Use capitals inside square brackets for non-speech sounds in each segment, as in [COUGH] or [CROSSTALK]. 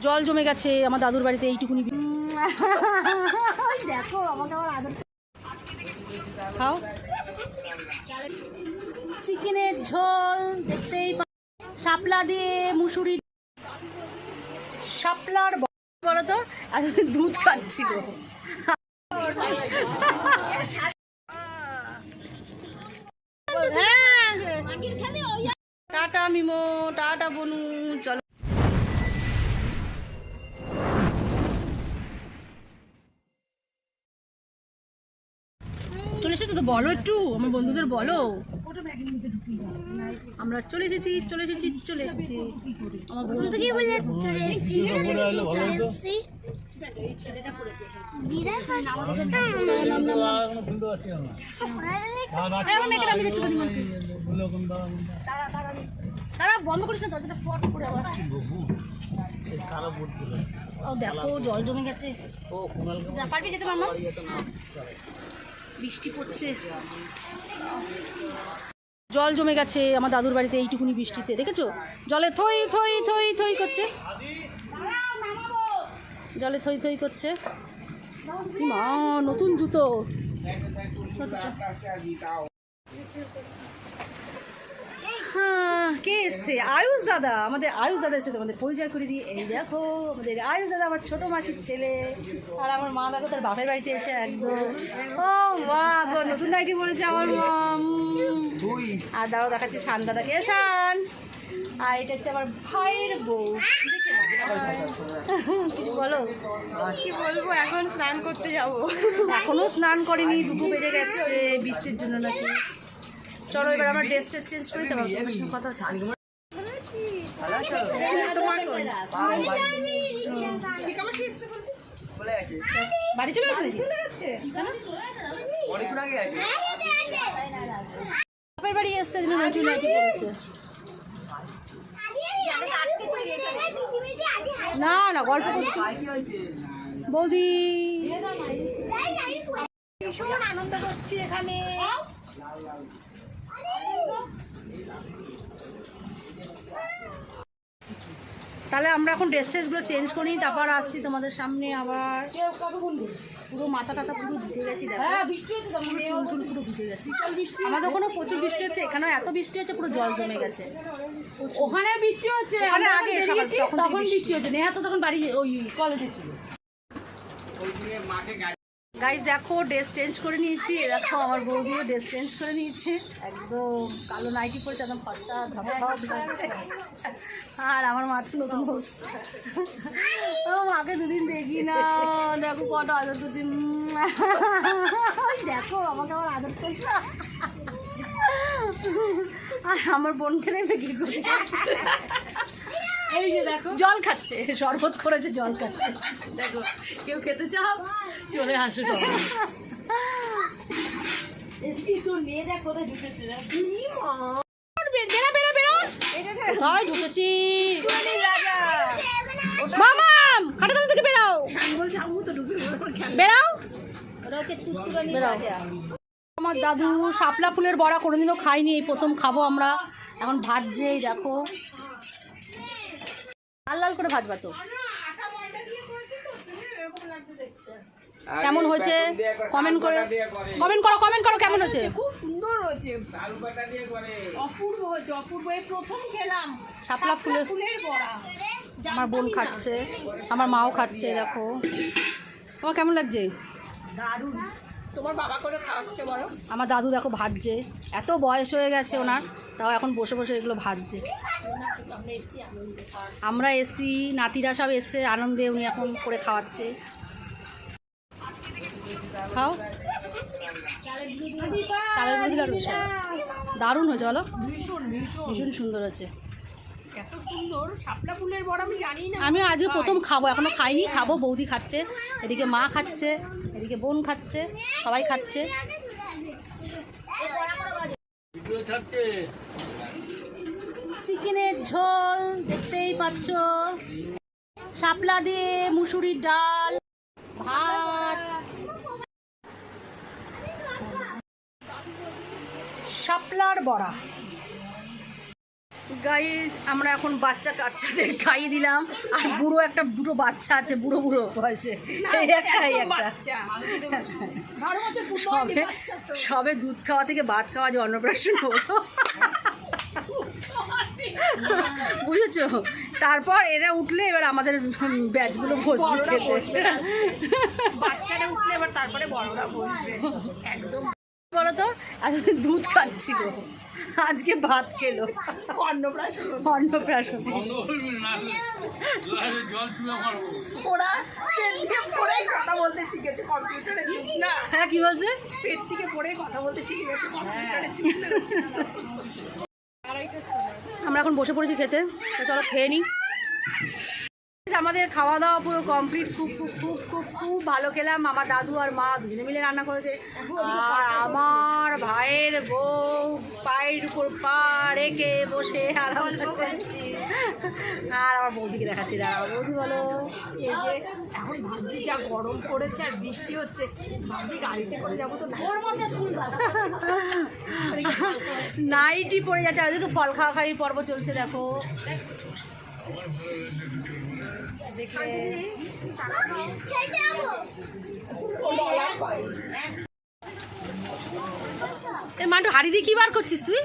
জল জমে গেছে আমার দাদুর বাড়িতে এইটুকুনি দেখো আমাকে আমার আদর খাও। চিকেনের ঝোল দেখতেই শাপলা দিয়ে মুসুরি শাপলার ব- বলো তো আর দুধ খাচ্ছিল। হ্যাঁ। টাটা মিমো টাটা বনু চলো। এসেছ তো বলো একটু আমার বন্ধুদের বলো। আমরা চলে এসেছি চলে এসেছি চলে এসেছি। আমার বন্ধু কি বলে। চলে এসেছি? চলে। তারা বন্ধ করিস না দরজাটা ফট করে ও দেখো জল জমে গেছে। পারবি যেতে মামা বৃষ্টি পড়ছে। জল জমে গেছে আমার দাদুর বাড়িতে এইটুকুনি বৃষ্টিতে, দেখেছ? জলে থই থই থই থই করছে। জলে থই থই করছে। মা, নতুন জুতো। কে এসছে? আয়ুষ দাদা আমাদের আয়ুষ দাদা এসে তোমাদের পরিচয় করে দিই। এই দেখো আমাদের আয়ুষ দাদা আমার ছোট মাসির ছেলে আর আমার মা দেখো তার বাপের বাড়িতে এসে একদম ও মা গো নতুন নাইটি বলেছে আমার মা আর দাও দেখাচ্ছে শান দাদাকে শান। আর এটা হচ্ছে আমার ভাইয়ের বউ। কিছু বলো? কি বলব এখন স্নান করতে যাব। এখনও স্নান করিনি দুপুর বেজে গেছে বৃষ্টির জন্য নাকি? চলো এবার আমরা ড্রেস টেস চেঞ্জ করি তোমার তোমার সঙ্গে কথা হচ্ছে। বাড়ি চলে গেছে বাপের বাড়ি আসতে দিন নাইটি নাইটি করেছে। না না গল্প করছি। বৌদি। ভীষণ আনন্দ করছি এখানে। তাহলে আমরা এখন ড্রেস ট্রেসগুলো চেঞ্জ করি তারপর আসছি তোমাদের সামনে আবার। পুরো মাথা টাথা পুরো ভিজে গেছি পুরো চুল টুল পুরো ভিজে গেছে। আমাদের ওখানে প্রচুর বৃষ্টি হচ্ছে এখানেও এত বৃষ্টি হচ্ছে পুরো জল জমে গেছে। ওখানে বৃষ্টি হচ্ছে আগে তখন বৃষ্টি হচ্ছে। নেহা তো তখন বাড়ি ওই কলেজে ছিল। গাইজ দেখো ড্রেস চেঞ্জ করে নিয়েছি। দেখো, আমার বৌদিও ড্রেস চেঞ্জ করে নিয়েছে। একদম কালো নাইটি পরেছে, একদম ধাপা আর আমার মা তো নতুন মাকে দুদিন দেখি না। দেখো কত আদর দুদিন দেখো, আমাকে আমার আদর করছে। আর আমার বোনকে নেমে কি করছে এই যে দেখো। জল খাচ্ছে। শরবত করেছে জল খাচ্ছে। দেখো কেউ খেতে চাও? চলে আসো সব কোথায় ঢুকেছে থেকে বেরাও। বেরাও। আমার দাদু শাপলা ফুলের বড়া কোনোদিনও খাইনি এই প্রথম খাব আমরা। এখন ভাজছে এই দেখো। লাল লাল করে ভাজবা তো। কেমন হয়েছে? কমেন্ট করে। কমেন্ট করো কমেন্ট করো কেমন হয়েছে? খুব সুন্দর হয়েছে। অপূর্ব হয়েছে অপূর্ব। প্রথম খেলাম। শাপলা ফুলের ফুলের বড়া। আমার বোন খাচ্ছে আমার মাও খাচ্ছে দেখো। তোমার কেমন লাগছে? দারুণ। তোমার বাবা করে খাওয়াচ্ছে বড় আমার দাদু দেখো ভাজছে। এত বয়স হয়ে গেছে ওনার, তাও এখন বসে বসে এগুলো ভাজছে। আমরা এসি নাতিরা সব এসছে, আনন্দে উনি এখন করে খাওয়াচ্ছে। খাও। দারুণ হয়েছে, বলো। ভীষণ সুন্দর হয়েছে। এত সুন্দর শাপলা ফুলের বড়া আমি জানি না। আমি আজকে প্রথম খাব এখনও খাইনি খাব বৌদি খাচ্ছে এদিকে মা খাচ্ছে এদিকে বোন খাচ্ছে সবাই খাচ্ছে। চিকেনের ঝোল দেখতেই পাচ্ছ। শাপলা দিয়ে মুসুরির ডাল ভাত। শাপলার বড়া। গাইস আমরা এখন বাচ্চা কাচ্চাদের খাইয়ে দিলাম। আর বুড়ো একটা দুটো বাচ্চা আছে বুড়ো বুড়ো বয়সে। একটা। সবে সবে দুধ খাওয়া থেকে ভাত খাওয়া যে অন্নপ্রাশন হলো। বুঝেছ? তারপর এরা উঠলে এবার আমাদের ব্যাচগুলো বসবে খেতে। বাচ্চারা উঠলে এবার তারপরে বড়রা বসবে। একদম। বলো তো দুধ খাচ্ছিল। আজকে ভাত খেলো। অন্নপ্রাশন। অন্নপ্রাশন ওরা পড়েই কথা বলতে শিখেছে কম্পিউটারে না। হ্যাঁ কি বলছে? পেট থেকে পড়েই কথা বলতে শিখে গেছে না। আমরা এখন বসে পড়েছি খেতে চলো খেয়ে নিই। আমাদের খাওয়া দাওয়া পুরো কমপ্লিট খুব খুব খুব খুব খুব ভালো খেলাম। আমার দাদু আর মা দুজনে মিলে রান্না করেছে। আর আমার ভাইয়ের বউ পায়ের উপর পা রেখে বসে করছি। আর আমার বৌদিকে দেখাচ্ছি। দাঁড়াও বৌদি বলো। এই যে এখন ভাবছি যা গরম পড়েছে আর বৃষ্টি হচ্ছে ভাবছি গাড়িতে করে যাব তো নাইটি। পড়ে যাচ্ছে। আর যেহেতু ফল খাওয়া খাওয়ি পর্ব চলছে দেখো। এ মান্টু, হাড়ি দিয়ে কি বার করছিস তুই?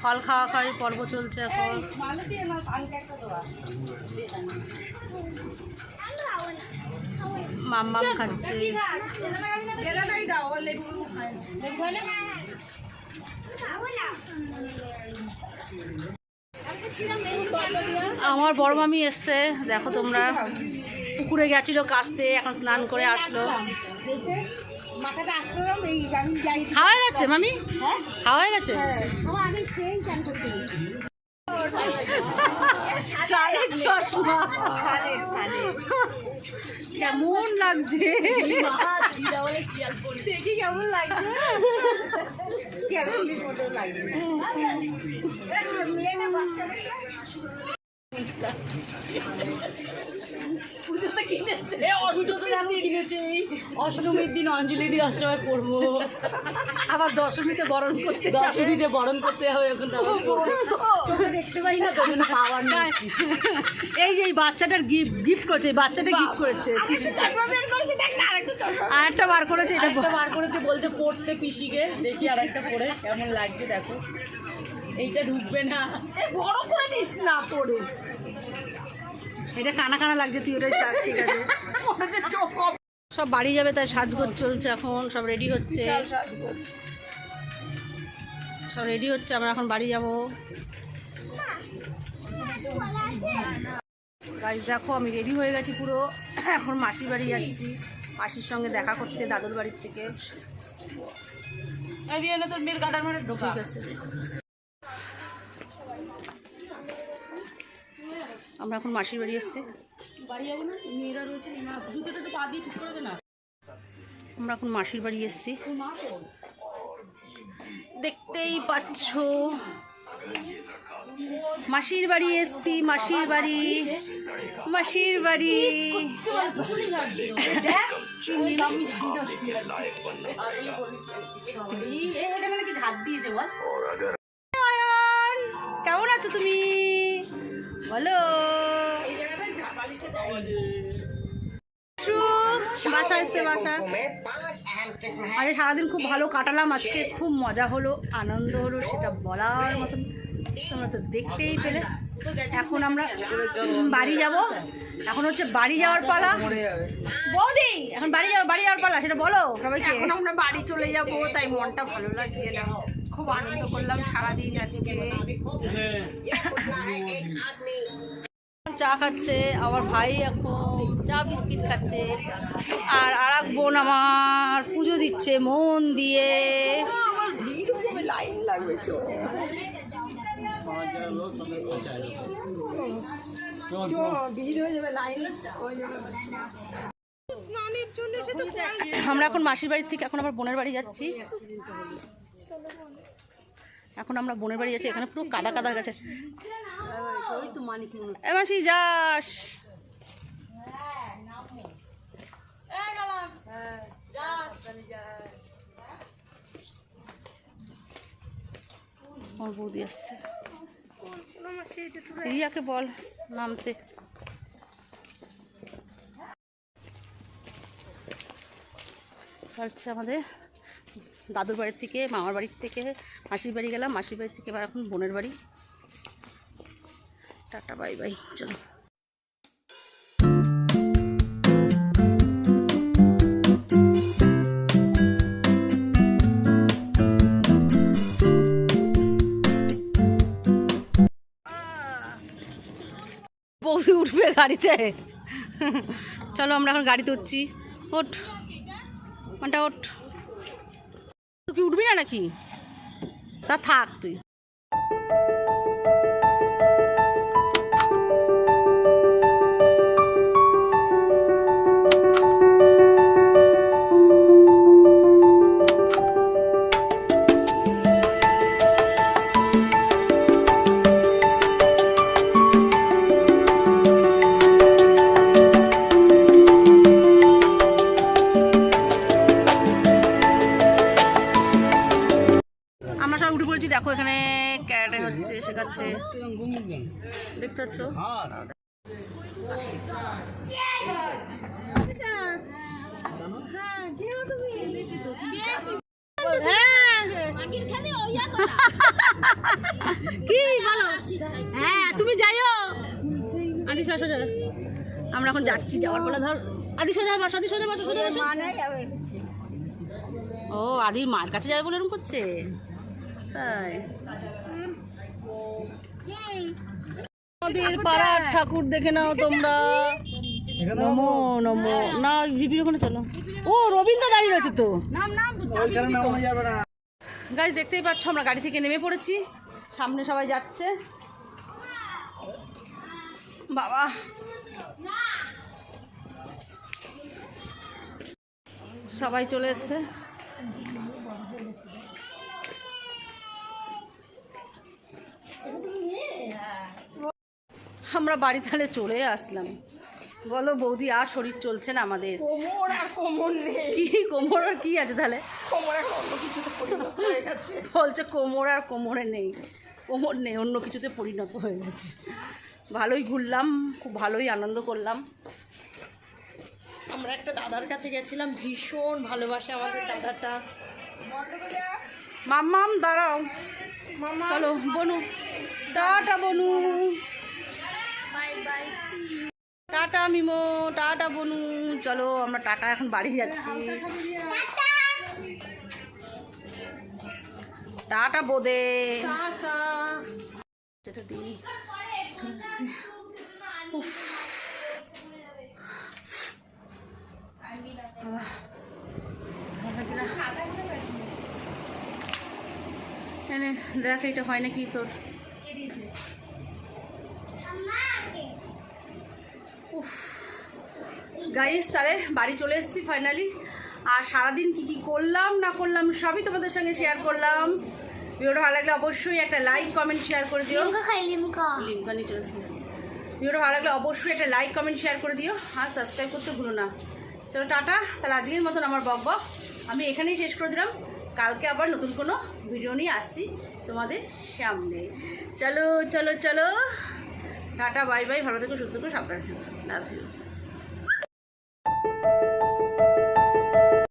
ফল খাওয়া খাওয়াই পর্ব চলছে এখন। মাম্মাম খাচ্ছে এলাকাই দাও ওর লেবু খায় লেবু খায় না আমার বড় মামি এসছে দেখো তোমরা। পুকুরে গেছিল কাস্তে এখন স্নান করে আসলো। খাওয়া গেছে মামি? হ্যাঁ। খাওয়া গেছে? চালের চশমা। কেমন লাগছে? কেমন লাগছে। কিনেছে কিনেছে। এই অষ্টমীর দিন অঞ্জলি দিয়ে অষ্টমী পড়ব আবার দশমীতে বরণ করতে দশমীতে বরণ করতে হবে এখন চোখে দেখতে পাই না তখন পাওয়ার নাই। এই যে এই বাচ্চাটার গিফট গিফট করেছে এই বাচ্চাটা গিফট করেছে। আর একটা বার করেছে এটা বার করেছে বলছে পড়তে পিসিকে দেখি আর একটা পড়ে কেমন লাগছে দেখো। এইটা ঢুকবে না। বড় করে দিস না পড়ে। এটা কানা কানা লাগছে তুই ওটাই থাক, ঠিক আছে। সব বাড়ি যাবে তাই সাজগোজ চলছে এখন সব রেডি হচ্ছে। সব রেডি হচ্ছে আমরা এখন বাড়ি যাব। গাইজ দেখো আমি রেডি হয়ে গেছি পুরো। এখন মাসির বাড়ি যাচ্ছি। মাসির সঙ্গে দেখা করতে দাদুর বাড়ির থেকে। ঠিক আছে। আমরা এখন মাসির বাড়ি এসছি। বাড়ি যাব না? মেয়েরা রয়েছে। জুতোটা তো পা দিয়ে ঠিক করে না। আমরা এখন মাসির বাড়ি এসছি। দেখতেই পাচ্ছ। মাসির বাড়ি এসছি মাসির বাড়ি মাসির বাড়ি। কেমন আছো তুমি? বলো। বাসা এসছে বাসা। আজকে সারাদিন খুব ভালো কাটালাম। আজকে খুব মজা হলো আনন্দ হলো সেটা বলার মতন। তোমরা তো দেখতেই পেলে। এখন আমরা বাড়ি যাব। এখন হচ্ছে বাড়ি যাওয়ার পালা। বৌদি এখন বাড়ি যাব বাড়ি যাওয়ার পালা সেটা বলো সবাইকে। এখন আমরা বাড়ি চলে যাব তাই মনটা ভালো লাগছে না। খুব আনন্দ করলাম সারাদিন আজকে। [LAUGHS] চা খাচ্ছে, আমার ভাই এখন চা বিস্কিট খাচ্ছে, আর আর এক বোন আমার পুজো দিচ্ছে, মন দিয়ে। লাইন লাগবে আমরা এখন মাসির বাড়ির থেকে এখন আবার বোনের বাড়ি যাচ্ছি। এখন আমরা বোনের বাড়ি যাচ্ছি, এখানে পুরো কাদা কাদা গেছে। এ মাসি যাস। আমার বৌদি আসছে। রিয়াকে বল নামতে। হচ্ছে আমাদের দাদুর বাড়ির থেকে মামার বাড়ির থেকে মাসির বাড়ি গেলাম মাসির বাড়ি থেকে এবার এখন বোনের বাড়ি। টাটা, বাই বাই, চলো। বৌদি উঠবে গাড়িতে। চলো আমরা এখন গাড়িতে উঠছি। ওঠ। ওটা ওঠ। তুই কি উঠবি না নাকি? তা থাক তুই। দেখতে কি বলো? হ্যাঁ তুমি যাইও। আদি সোজা আমরা এখন যাচ্ছি যাওয়ার পরে। ধর আদি সোজা বস আদি সোজা বসো সোজা বসো। ও আদির মার কাছে যাবে বলে এরকম করছে? তাই। আমাদের পাড়ার ঠাকুর দেখে নাও তোমরা। নমো নমো। না ভিপির ওখানে চলো। ও রবীন্দ্র দাঁড়িয়ে রয়েছে তো। গাইজ দেখতেই পাচ্ছ আমরা গাড়ি থেকে নেমে পড়েছি। সামনে সবাই যাচ্ছে। বাবা। সবাই চলে এসছে। আমরা বাড়ি তাহলে চলে আসলাম। বলো বৌদি আর শরীর চলছে না আমাদের? কোমর আর কোমর নেই। কি কোমর আর কি আছে তাহলে? কোমর এখন অন্য কিছুতে পরিণত হয়ে গেছে। বলছে কোমর আর কোমরে নেই। কোমর নেই অন্য কিছুতে পরিণত হয়ে গেছে। ভালোই ঘুরলাম খুব ভালোই আনন্দ করলাম। আমরা একটা দাদার কাছে গেছিলাম ভীষণ ভালোবাসে আমাদের দাদাটা। মাম্মাম দাঁড়াও। চলো বনু। টাটা বনু। টাটা মিমো টাটা বনু। চলো আমরা টাটা এখন বাড়ি যাচ্ছি। টাটা বোদে। যেটা দিই দেখ এটা হয় নাকি তোর? গাইস তাহলে বাড়ি চলে এসেছি ফাইনালি আর সারাদিন কি কি করলাম না করলাম সবই তোমাদের সঙ্গে শেয়ার করলাম। ভিডিওটা ভালো লাগলে অবশ্যই একটা লাইক কমেন্ট শেয়ার করে দিও। লিমকা নিয়ে চলে এসেছি। ভিডিওটা ভালো লাগলে অবশ্যই একটা লাইক কমেন্ট শেয়ার করে দিও। আর সাবস্ক্রাইব করতে ভুলো না। চলো টাটা। তাহলে আজকের মতন আমার বক বক। আমি এখানেই শেষ করে দিলাম। কালকে আবার নতুন কোনো ভিডিও নিয়ে আসছি তোমাদের সামনে। চলো চলো চলো। টাটা বাই বাই ভালো থেকো সুস্থ থেকো সাবধানে থেকো। Love you